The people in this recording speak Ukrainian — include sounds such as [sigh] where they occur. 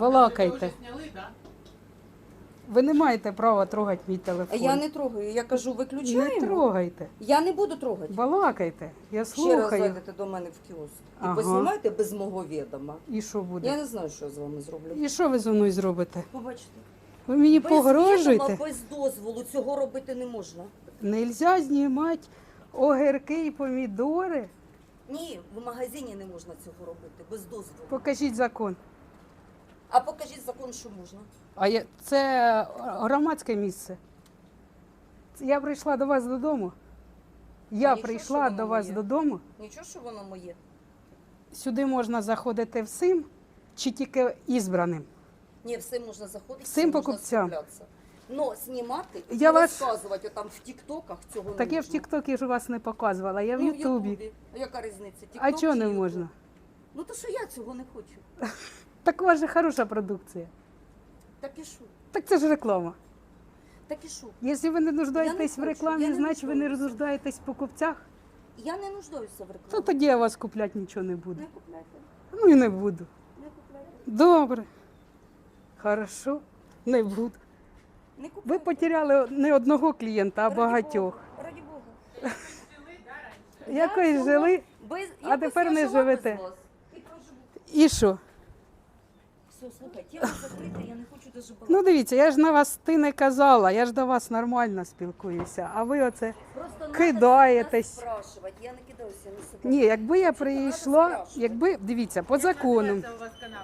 Балакайте. Ви не маєте права трогати мій телефон. Я не трогаю, я кажу, Не трогайте. Я не буду трогати. Балакайте. Я Ще раз зайдете до мене в кіоск і Ага. познімайте без мого відома. І що буде? Я не знаю, що я з вами зроблю. І що ви зі мною зробите? Побачите. Ви мені Без погрожуєте? відома, без дозволу цього робити не можна. Нельзя знімати огірки і помідори. Ні, в магазині не можна цього робити, без дозволу. Покажіть закон. А покажіть закон, що можна. А я... це громадське місце. Я прийшла до вас додому. Я нічого, що прийшла воно до вас моє. додому. Нічого, що воно моє. Сюди можна заходити всім чи тільки ізбраним. Ні, всім можна заходити, Всім можна покупцям. скуплятися. Но знімати і Я вас- розказувати там в тіктоках цього Так я в можна. Тіктокі ж вас не показувала, я в Ну, Ютубі. А яка різниця? А чого чи не YouTube? можна? Ну то що я цього не хочу. [laughs] Так у вас же хороша продукція. Так і що? Так це ж реклама. Так і що? Якщо ви не нуждаєтесь в хочу, рекламі, не значить ви не нуждаюся. нуждаєтесь в покупцях, Я не нуждаюся в рекламі. то тоді я вас купляти нічого не буду. Не купляйте, Ну і не буду. не купляйте, Добре. Хорошо, не буду. не Ви потеряли не одного клієнта, а Раді багатьох. Бога, Раді Бога. Якось жили Без... а якось тепер я не жила без живете. вас. І що? Все, слухай, тема закрита, я не хочу даже балакати. Ну дивіться, я ж на вас ти не казала, я ж до вас нормально спілкуюся, а ви оце. Просто надо кидаєтесь. Я не кидаюся, не себе. Ні, якби я прийшла, якби дивіться, по закону. Це у вас канал